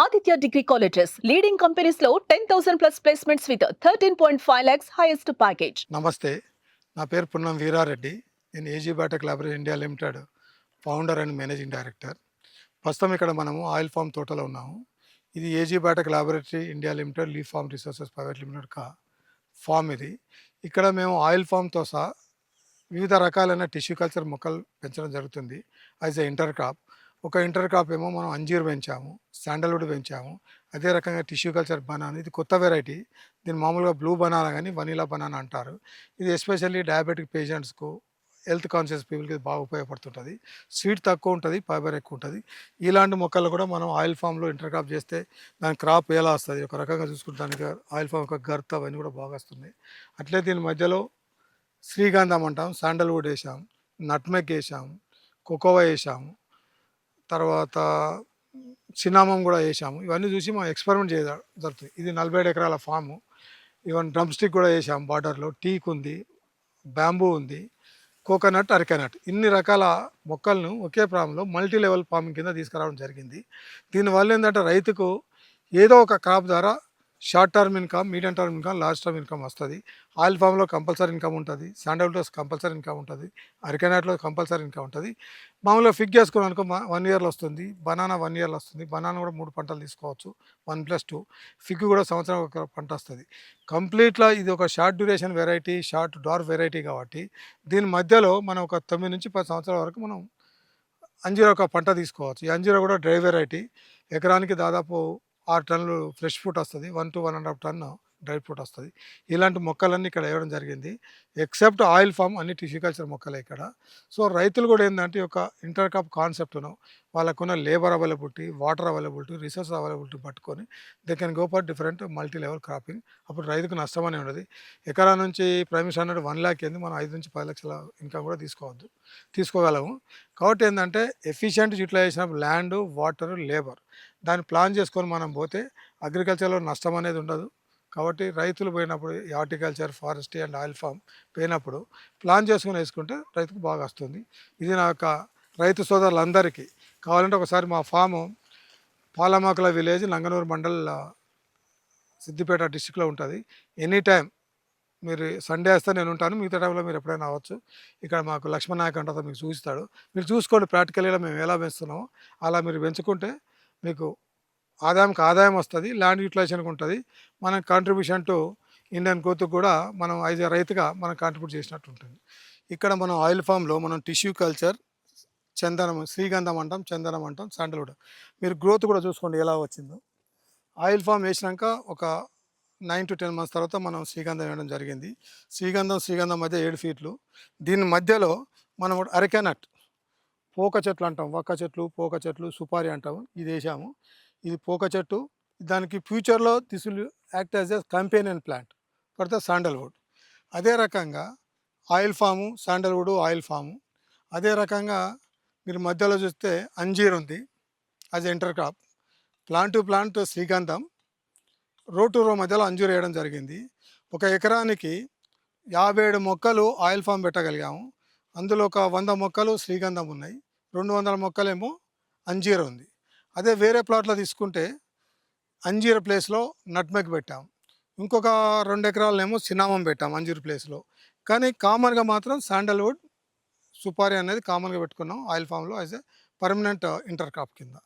Aditya degree colleges leading కంపెనీస్లో 10,000 plus placements with 13.5 lakhs highest package. నమస్తే నా పేరు పున్నం వీరారెడ్డి. నేను AG biotech laboratory India limited founder and managing director ప్రస్తుతం ఇక్కడ మనము ఆయిల్ ఫామ్ తోటలో ఉన్నాము. ఇది AG biotech laboratory India limited Lee farm resources private limited కా ఫామ్ ఇది. ఇక్కడ మేము ఆయిల్ ఫామ్తో సహా వివిధ రకాలైన టిష్యూ కల్చర్ మొక్కలు పెంచడం జరుగుతుంది. యాజ్ ఎ ఇంటర్ క్రాప్ ఒక ఇంటర్ క్రాప్ ఏమో మనం అంజీర్ పెంచాము శాండల్వుడ్ పెంచాము అదే రకంగా టిష్యూ కల్చర్ బనానా ఇది కొత్త వెరైటీ. దీన్ని మామూలుగా బ్లూ బనానా కానీ వనీలా బనానా అంటారు. ఇది ఎస్పెషల్లీ డయాబెటిక్ పేషెంట్స్కు హెల్త్ కాన్షియస్ పీపుల్కి బాగా ఉపయోగపడుతుంటుంది. స్వీట్ తక్కువ ఉంటుంది ఫైబర్ ఎక్కువ ఉంటుంది. ఇలాంటి మొక్కలు కూడా మనం ఆయిల్ ఫామ్లో ఇంటర్ క్రాప్ చేస్తే దాని క్రాప్ ఎలా వస్తుంది? ఒక రకంగా చూసుకుంటే దానికి ఆయిల్ ఫామ్ ఒక గర్త్ అవన్నీ కూడా బాగా వస్తున్నాయి అట్లే దీని మధ్యలో శ్రీగంధం అంటాం శాండల్వుడ్ వేసాం నట్మెక్ వేసాము కోకోవా వేసాము తర్వాత సినామం కూడా వేసాము ఇవన్నీ చూసి మనం ఎక్స్పెరిమెంట్ చేయడం జరుగుతుంది. ఇది నలభై ఏడు ఎకరాల ఫాము. ఈవెన్ డ్రమ్ స్టిక్ కూడా వేసాము బార్డర్లో టీక్ ఉంది బ్యాంబూ ఉంది కోకోనట్ అరికెనట్. ఇన్ని రకాల మొక్కలను ఒకే ప్రాంలో మల్టీ లెవెల్ ఫార్మింగ్ కింద తీసుకురావడం జరిగింది. దీనివల్ల ఏంటంటే రైతుకు ఏదో ఒక క్రాప్ ద్వారా short term income medium term income last term income వస్తుంది. ఆయిల్ ఫామ్లో కంపల్సరీ ఇన్కమ్ ఉంటుంది. శాండల్వుడ్లో కంపల్సరీ ఇన్కమ్ ఉంటుంది. అరికెనాట్లో కంపల్సరీ ఇన్కమ్ ఉంటుంది. మామూలుగా ఫిక్ చేసుకున్నాను అనుకో వన్ ఇయర్లో వస్తుంది. బనానా వన్ ఇయర్లో వస్తుంది. బనానా కూడా మూడు పంటలు తీసుకోవచ్చు. One plus two. ఫిగ్ కూడా సంవత్సరం ఒక పంట వస్తుంది. కంప్లీట్లా ఇది ఒక short duration variety short dwarf variety కాబట్టి దీని మధ్యలో మనం ఒక తొమ్మిది నుంచి పది సంవత్సరాల వరకు మనం అంజీరా ఒక పంట తీసుకోవచ్చు. ఈ అంజీరా కూడా డ్రై వెరైటీ. ఎకరానికి దాదాపు ఆరు టన్నులు ఫ్రెష్ ఫ్రూట్ వస్తుంది. One to one and half ton dry fruit వస్తుంది. ఇలాంటి మొక్కలన్నీ ఇక్కడ వేయడం జరిగింది. ఎక్సెప్ట్ ఆయిల్ ఫామ్ అన్ని టిష్యూ కల్చర్ మొక్కలే ఇక్కడ. సో రైతులు కూడా ఏంటంటే ఒక ఇంటర్ కాప్ కాన్సెప్ట్ను వాళ్ళకున్న labour availability water availability resource availability పట్టుకొని they can go for different multi level cropping. అప్పుడు రైతుకు నష్టం అనేది ఉండదు. ఎకరా నుంచి ప్రైమిస్ అన్నట్టు వన్ ల్యాక్ ఏంది మనం ఐదు నుంచి పది లక్షల ఇన్కమ్ కూడా తీసుకోవద్దు తీసుకోగలము. కాబట్టి ఏంటంటే efficient utilization of land water labour. దాన్ని ప్లాన్ చేసుకొని మనం పోతే అగ్రికల్చర్లో నష్టం అనేది ఉండదు. కాబట్టి రైతులు పోయినప్పుడు horticulture forestry and oil palm పోయినప్పుడు ప్లాన్ చేసుకుని వేసుకుంటే రైతుకు బాగా వస్తుంది. ఇది నా యొక్క రైతు సోదరులందరికీ కావాలంటే ఒకసారి మా ఫాము పాలమాకుల విలేజ్ నంగనూరు మండల్ సిద్దిపేట డిస్టిక్లో ఉంటుంది. ఎనీ టైం మీరు సండే వస్తే నేను ఉంటాను. మిగతా టైంలో మీరు ఎప్పుడైనా అవ్వచ్చు. ఇక్కడ మాకు లక్ష్మణ్ నాయక్ అంటే మీకు చూపిస్తాడు. మీరు చూసుకోండి ప్రాక్టికల్గా మేము ఎలా పెంచుతున్నామో. అలా మీరు పెంచుకుంటే మీకు ఆదాయంకి ఆదాయం వస్తుంది ల్యాండ్ యూటిలైజేషన్కి ఉంటుంది. మన కాంట్రిబ్యూషన్ టు ఇండియన్ గ్రోత్ కూడా మనం ఐదు రైతుగా మనం కాంట్రిబ్యూట్ చేసినట్టు ఉంటుంది. ఇక్కడ మనం ఆయిల్ ఫామ్లో మనం టిష్యూ కల్చర్ చందనం శ్రీగంధం అంటాం చందనం అంటాం శాండల్వుడ్ మీరు గ్రోత్ కూడా చూసుకోండి ఎలా వచ్చిందో. ఆయిల్ ఫామ్ వేసినాక ఒక నైన్ టు టెన్ మంత్స్ తర్వాత మనం శ్రీగంధం వేయడం జరిగింది. శ్రీగంధం శ్రీగంధం మధ్య ఏడు ఫీట్లు దీని మధ్యలో మనం అరకెనట్ పోక చెట్లు అంటాం. వక్క చెట్లు పోక చెట్లు సుపారీ అంటాము. ఇది వేసాము. ఇది పోక చెట్టు. దానికి ఫ్యూచర్లో this will act as a companion plant for the sandalwood అదే రకంగా oil palm sandalwood oil palm అదే రకంగా మీరు మధ్యలో చూస్తే అంజీర్ ఉంది as inter crop plant to plant శ్రీగంధం రో టు రో మధ్యలో అంజూర్ వేయడం జరిగింది. ఒక ఎకరానికి యాభై ఏడు మొక్కలు ఆయిల్ ఫామ్ పెట్టగలిగాము. అందులో ఒక వంద మొక్కలు శ్రీగంధం ఉన్నాయి. రెండు వందల మొక్కలేమో అంజీర ఉంది. అదే వేరే ప్లాట్లో తీసుకుంటే అంజీర ప్లేస్లో నట్మెక్ పెట్టాం. ఇంకొక రెండు ఎకరాలనేమో సినామం పెట్టాం అంజీర్ ప్లేస్లో. కానీ కామన్గా మాత్రం శాండల్వుడ్ సుపారి అనేది కామన్గా పెట్టుకున్నాం ఆయిల్ ఫామ్లో as a permanent inter crop కింద.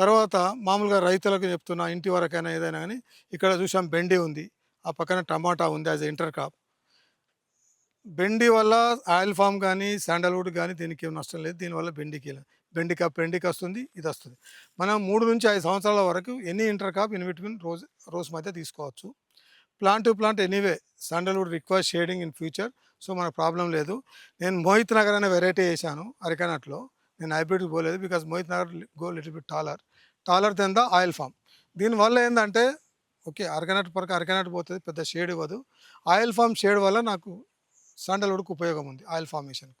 తర్వాత మామూలుగా రైతులకు చెప్తున్నా ఇంటి వరకైనా ఏదైనా కానీ ఇక్కడ చూసాం బెండి ఉంది. ఆ పక్కన టమాటా ఉంది యాజ్ ఎ ఇంటర్ క్రాప్. బెండి వల్ల ఆయిల్ ఫామ్ కానీ శాండల్వుడ్ కానీ దీనికి ఏం నష్టం లేదు. దీనివల్ల బెండికి బెండికా బెండికి వస్తుంది ఇది వస్తుంది. మనం మూడు నుంచి ఐదు సంవత్సరాల వరకు any inter crop in between rows rows మధ్య తీసుకోవచ్చు. Plant to plant anyway sandalwood require shading in future so మనకు ప్రాబ్లం లేదు. నేను మోహిత్ నగర్ అనే వెరైటీ వేసాను అరికనట్లో. నేను హైబ్రిడ్ పోలేదు because Mohit Nagar go little bit taller. Taller then the oil palm. దీనివల్ల ఏంటంటే ఓకే అరకనట్ పరకు అరకనట్ పోతుంది పెద్ద షేడ్ ఇవ్వదు. ఆయిల్ ఫామ్ షేడ్ వల్ల నాకు శాండల్వుడ్కు ఉపయోగం ఉంది ఆయిల్ ఫార్మేషన్కు.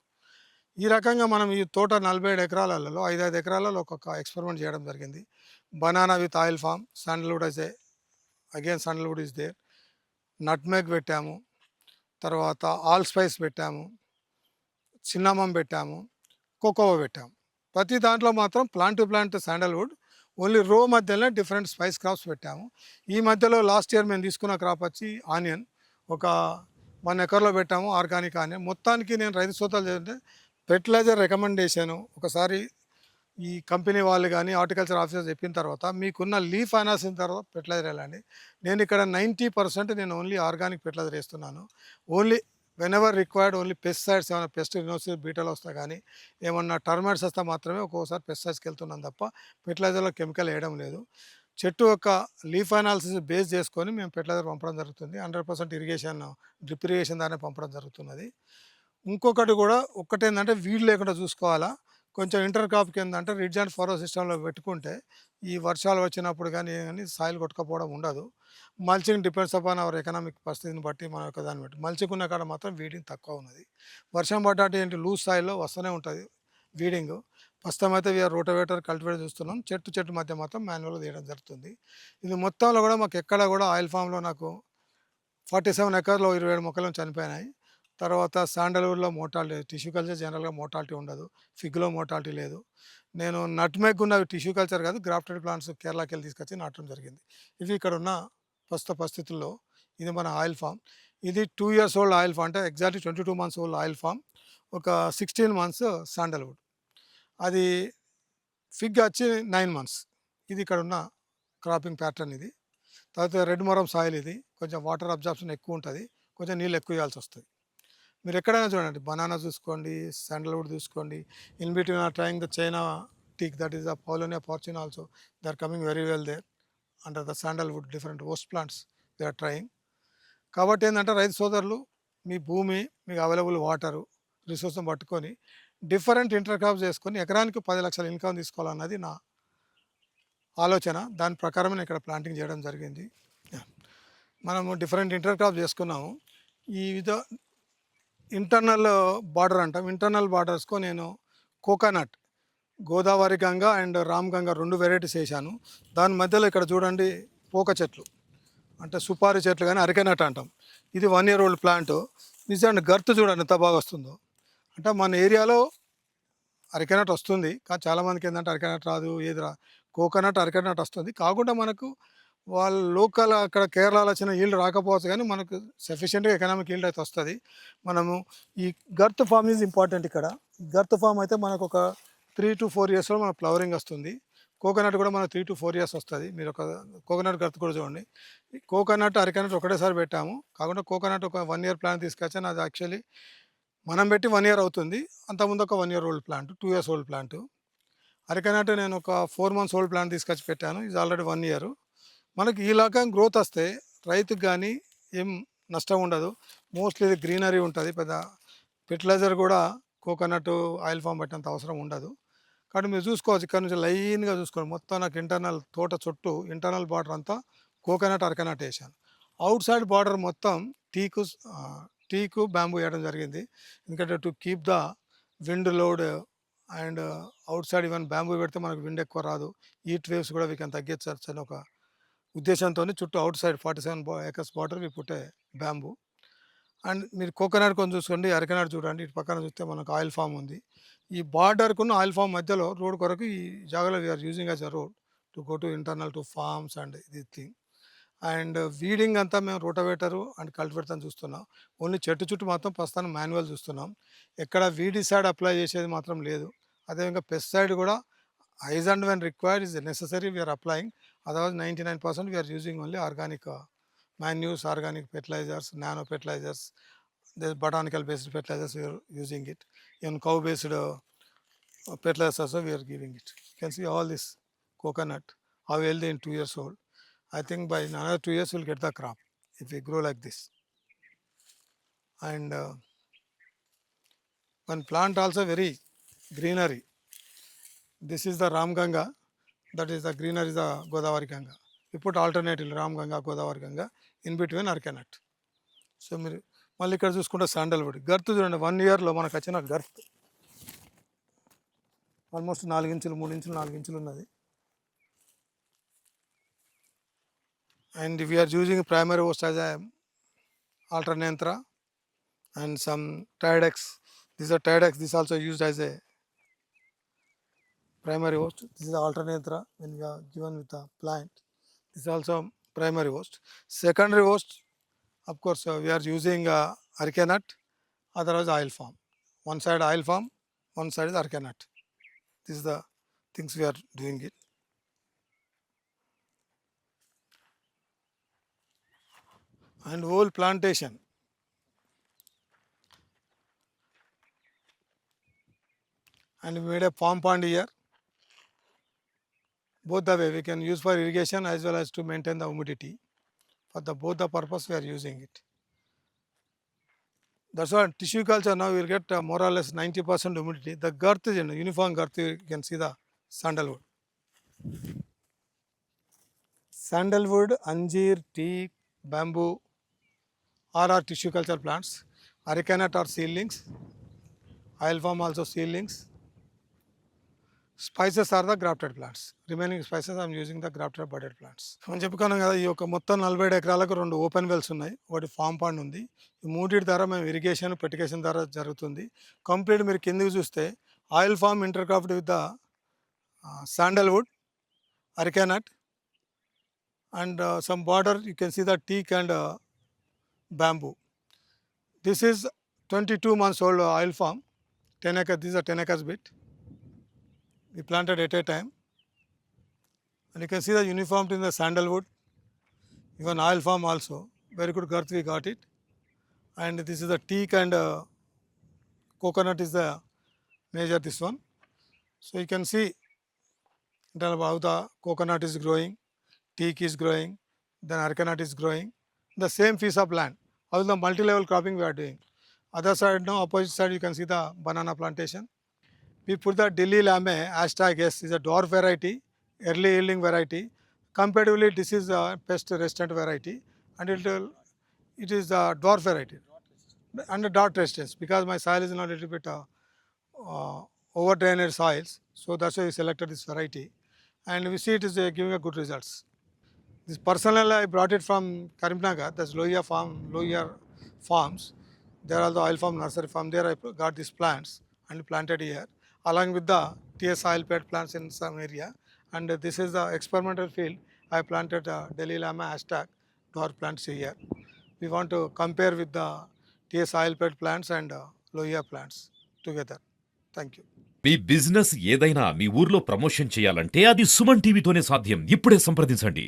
ఈ రకంగా మనం ఈ తోట నలభై ఏడు ఎకరాలలో ఐదు ఐదు ఎకరాలలో ఒక్కొక్క ఎక్స్పెరిమెంట్ చేయడం జరిగింది. Banana with oil palm sandalwood అయితే again sandalwood is there. Nutmeg పెట్టాము తర్వాత ఆల్ స్పైస్ పెట్టాము చిన్నమం పెట్టాము కోకోవా పెట్టాము. ప్రతి దాంట్లో మాత్రం plant to plant sandalwood only row మధ్యలో డిఫరెంట్ స్పైస్ క్రాప్స్ పెట్టాము. ఈ మధ్యలో లాస్ట్ ఇయర్ మేము తీసుకున్న క్రాప్ వచ్చి ఆనియన్ ఒక వన్ ఎకర్లో పెట్టాము ఆర్గానిక్ అని. మొత్తానికి నేను రైతు సోదాలు చదివితే ఫెర్టిలైజర్ రికమెండేషను ఒకసారి ఈ కంపెనీ వాళ్ళు కానీ హార్టికల్చర్ ఆఫీసర్ చెప్పిన తర్వాత మీకున్న లీఫ్ అయిన తర్వాత ఫెర్టిలైజర్ వెళ్ళండి. నేను ఇక్కడ నైంటీ పర్సెంట్ నేను ఓన్లీ ఆర్గానిక్ ఫెర్టిలైజర్ వేస్తున్నాను. Only whenever required only pesticides ఏమైనా పెస్ట్ రినోసిస్ బీటలు వస్తా కానీ ఏమన్నా టర్మైట్స్ వస్తే మాత్రమే ఒక్కోసారి పెస్టిసైడ్స్కి వెళ్తున్నాను తప్ప ఫెర్టిలైజర్లో కెమికల్ వేయడం లేదు. చెట్టు యొక్క లీఫ్ అనాలిసిస్ బేస్ చేసుకొని మేము ఫెర్టిలైజర్ పంపడం జరుగుతుంది. Hundred percent irrigation drip irrigation దాన్ని పంపడం జరుగుతున్నది. ఇంకొకటి కూడా ఒక్కటి ఏంటంటే వీడ్ లేకుండా చూసుకోవాలా. కొంచెం ఇంటర్ క్రాప్కి ఏంటంటే రిడ్జ్ అండ్ ఫారో సిస్టంలో పెట్టుకుంటే ఈ వర్షాలు వచ్చినప్పుడు కానీ కానీ సాయిల్ కొట్టుకపోవడం ఉండదు. Mulching depends upon our economic పరిస్థితిని బట్టి మన యొక్క దాన్ని బట్టి మల్చింగ్ ఉన్న కాడ మాత్రం వీడింగ్ తక్కువ ఉన్నది. వర్షం పడ్డాటి ఏంటి? లూజ్ సాయిల్లో వస్తూనే ఉంటుంది వీడింగ్. ప్రస్తుతం అయితే వీఆర్ రోటవేటర్ కల్టివేటర్ చూస్తున్నాం. చెట్టు చెట్టు మధ్య మాత్రం మాన్యువల్గా తీయడం జరుగుతుంది. ఇది మొత్తంలో కూడా మాకు ఎక్కడ కూడా ఆయిల్ ఫామ్లో నాకు ఫార్టీ సెవెన్ ఎకర్లో ఇరవై ఏడు మొక్కలు చనిపోయినాయి. తర్వాత శాండల్వుడ్లో మోటాలిటీ టిష్యూ కల్చర్ జనరల్గా మోటాలిటీ ఉండదు. ఫిగ్లో మోటాలిటీ లేదు. నేను నట్మెగ్ ఉన్న టిష్యూ కల్చర్ కాదు గ్రాఫ్టెడ్ ప్లాంట్స్ కేరళకి వెళ్ళి తీసుకొచ్చి నాటడం జరిగింది. ఇవి ఇక్కడ ఉన్న ప్రస్తుత పరిస్థితుల్లో ఇది మన ఆయిల్ ఫామ్. ఇది two years old oil palm అంటే exactly twenty two months old oil palm. ఒక సిక్స్టీన్ మంత్స్ శాండల్వుడ్ అది ఫిగ్ వచ్చి నైన్ మంత్స్ ఇది ఇక్కడ ఉన్న క్రాపింగ్ ప్యాటర్న్ ఇది. తర్వాత రెడ్ మొరం సాయిల్ ఇది. కొంచెం వాటర్ అబ్జార్ప్షన్ ఎక్కువ ఉంటుంది. కొంచెం నీళ్ళు ఎక్కువ ఇవ్వాల్సి వస్తుంది. మీరు ఎక్కడైనా చూడండి. బనానా చూసుకోండి శాండల్వుడ్ చూసుకోండి. In between are trying the China teak that is the paulownia fortune also they are coming very well there under the sandalwood different host plants they are trying కాబట్టి ఏంటంటే రైతు సోదరులు మీ భూమి మీకు అవైలబుల్ వాటరు రిసోర్స్ని పట్టుకొని different inter crops చేసుకొని ఎకరానికి పది లక్షల ఇన్కమ్ తీసుకోవాలన్నది నా ఆలోచన. దాని ప్రకారం నేను ఇక్కడ ప్లాంటింగ్ చేయడం జరిగింది. మనము డిఫరెంట్ ఇంటర్ క్రాప్ చేసుకున్నాము. ఈ విధ ఇంటర్నల్ బార్డర్ అంటాం. ఇంటర్నల్ బార్డర్స్కు నేను కోకోనట్ గోదావరి గంగ అండ్ రామ్ గంగ రెండు వెరైటీస్ వేసాను. దాని మధ్యలో ఇక్కడ చూడండి పోక చెట్లు. అంటే సుపారి చెట్లు కానీ అరికెనట్ అంటాం. ఇది వన్ ఇయర్ ఓల్డ్ ప్లాంట్. నిజంగా గర్త్ చూడండి ఎంత బాగా వస్తుందో. అంటే మన ఏరియాలో అరికెనట్ వస్తుంది. కానీ చాలామందికి ఏంటంటే అరికెనట్ రాదు ఏది రా కోకోనట్ అరికెనట్ వస్తుంది. కాకుండా మనకు వాళ్ళ లోకల్ అక్కడ కేరళలో వచ్చిన ఈల్డ్ రాకపోవచ్చు కానీ మనకు సఫిషియెంట్గా ఎకనామిక్ ఈల్డ్ అయితే వస్తుంది. మనము ఈ గర్త్ ఫామ్ ఈజ్ ఇంపార్టెంట్ ఇక్కడ. గర్త్ ఫామ్ అయితే మనకు ఒక త్రీ టు ఫోర్ ఇయర్స్లో మన ఫ్లవరింగ్ వస్తుంది. కోకోనట్ కూడా మనకు త్రీ టు ఫోర్ ఇయర్స్ వస్తుంది. మీరు ఒక కోకోనట్ గర్త్ కూడా చూడండి. కోకోనట్ అరికెనట్ ఒకటేసారి పెట్టాము. కాకుండా కోకోనట్ ఒక వన్ ఇయర్ ప్లాన్ తీసుకొచ్చాను. అది యాక్చువల్లీ మనం పెట్టి వన్ ఇయర్ అవుతుంది. అంతకుముందు ఒక one year old plant two years old plant areca nut నేను ఒక ఫోర్ మంత్స్ ఓల్డ్ ప్లాంట్ తీసుకొచ్చి పెట్టాను. ఇది ఆల్రెడీ వన్ ఇయర్ మనకి ఈలాగా గ్రోత్ వస్తే రైతుకు కానీ ఏం నష్టం ఉండదు. మోస్ట్లీ ఇది గ్రీనరీ ఉంటుంది. పెద్ద ఫెర్టిలైజర్ కూడా కోకోనట్ ఆయిల్ ఫామ్ పెట్టినంత అవసరం ఉండదు. కాబట్టి మీరు చూసుకోవచ్చు. ఇక్కడ నుంచి లైన్గా చూసుకోండి. మొత్తం నాకు ఇంటర్నల్ తోట చుట్టూ ఇంటర్నల్ బార్డర్ అంతా కోకోనట్ అరకనట్ వేసాను అవుట్ సైడ్ బార్డర్ మొత్తం టీకు టీకు బ్యాంబూ వేయడం జరిగింది. ఎందుకంటే to keep the wind load and outside even bamboo పెడితే మనకు విండ్ ఎక్కువ రాదు. ఈట్ వేవ్స్ కూడా వీ కెన్ తగ్గించవచ్చు అని ఒక ఉద్దేశంతో చుట్టూ outside forty seven acres border we పుట్టే బ్యాంబూ. అండ్ మీరు కోకోనట్ కొంచెం చూసుకోండి అరకనాడు చూడండి ఇటు పక్కన చూస్తే మనకు ఆయిల్ ఫామ్ ఉంది. ఈ బార్డర్కున్న ఆయిల్ ఫామ్ మధ్యలో రోడ్ కొరకు ఈ జాగాలో we are using as a road to go to internal to farms and ఇది థింగ్. అండ్ వీడింగ్ అంతా మేము రోటవేటరు అండ్ కల్టివేటర్ చూస్తున్నాం. ఓన్లీ చెట్టు చుట్టూ మాత్రం ప్రస్తుతానికి మాన్యువల్ చూస్తున్నాం. ఎక్కడ వీడి సైడ్ అప్లై చేసేది మాత్రం లేదు. అదేవిధంగా పెస్టిసైడ్ కూడా as and when required is necessary we are applying. Otherwise ninety nine percent we are using only organic manures organic fertilizers nano fertilizers botanical based fertilizers we are using it. Even cow based fertilizers also we are giving it. Can see all this coconut how well how healthy in two. I think by another two years will get the crop if you grow like this and one plant also very greenery this is the Ram Ganga that is the greenery the Godavari Ganga ఇప్పుడు alternative Ram Ganga Godavari Ganga in between areca nut so మీరు మళ్ళీ ఇక్కడ చూసుకుంటే sandalwood girth చూడండి one ఇయర్లో మనకు వచ్చిన girth almost నాలుగు ఇంచులు మూడు ఇంచులు నాలుగు ఇంచులు ఉన్నది. and we are using primary host as a alternanthra and some tridex these are tridex this also used as a primary host this is alternanthra when we are given with a plant. This is also primary host secondary host of course uh, we are using uh, arcanut otherwise oil form one side oil form one side is arcanut this is the things we are doing it. And whole plantation. And we made a palm pond here. Both the way we can use for irrigation as well as to maintain the humidity. For the both the purpose we are using it. That's why tissue culture now will get uh, more or less 90% humidity. The girth is in uniform girth. You can see the sandalwood. Sandalwood, anjir tea bamboo, are are tissue culture plants plants. Are seedlings oil farm also seedlings spices are the grafted plants. Remaining spices I'm using the grafted budded plants. మనం చెప్పుకున్నాం కదా ఈ యొక్క మొత్తం నలభై ఐదు ఎకరాలకు రెండు ఓపెన్ వెల్స్ ఉన్నాయి. ఒకటి ఫామ్ పాండ్ ఉంది. ఈ మూడింటి ద్వారా మేము ఇరిగేషన్ పెటికేషన్ ద్వారా జరుగుతుంది. కంప్లీట్ మీరు కిందకి చూస్తే oil farm intercrop with the sandalwood areca nut and some border you can see the teak and bamboo this is twenty months old oil farm farm ten this is a ten acres bit we planted at a time. And you can see the uniformity in the sandalwood, even oil farm also. Very good girth we got it. And this is the teak and uh, coconut is the major this one. So you can see in how the coconut is growing, teak is growing, then arcanut is growing. The same piece of land. How the multi-level cropping we are doing. Other side now, opposite side you can see the banana plantation. we put the Delhi Lame hashtag S is a dwarf variety, early yielding variety. Comparatively, this is a pest resistant variety, and it will, it is a dwarf variety under a dot resistance because my soil is not a little bit uh, uh, over drained soils, so that's why we selected this variety, and we see it is uh, giving a good results. This personal I brought it from Karimnagar thus lower farm lower farms there all the oil farm nursery farm there I got this plants and planted year along with the TS oil fed plants in some area and this is the experimental field I planted Delhi లామా హ్యాష్టాగ్ door plants year we want to compare with the TS oil fed plants and lower plants together thank you మీ business ఏదైనా మీ ఊర్లో promotion చేయాలంటే అది సుమన్ టీవీతోనే సాధ్యం. ఇప్పుడే సంప్రదించండి.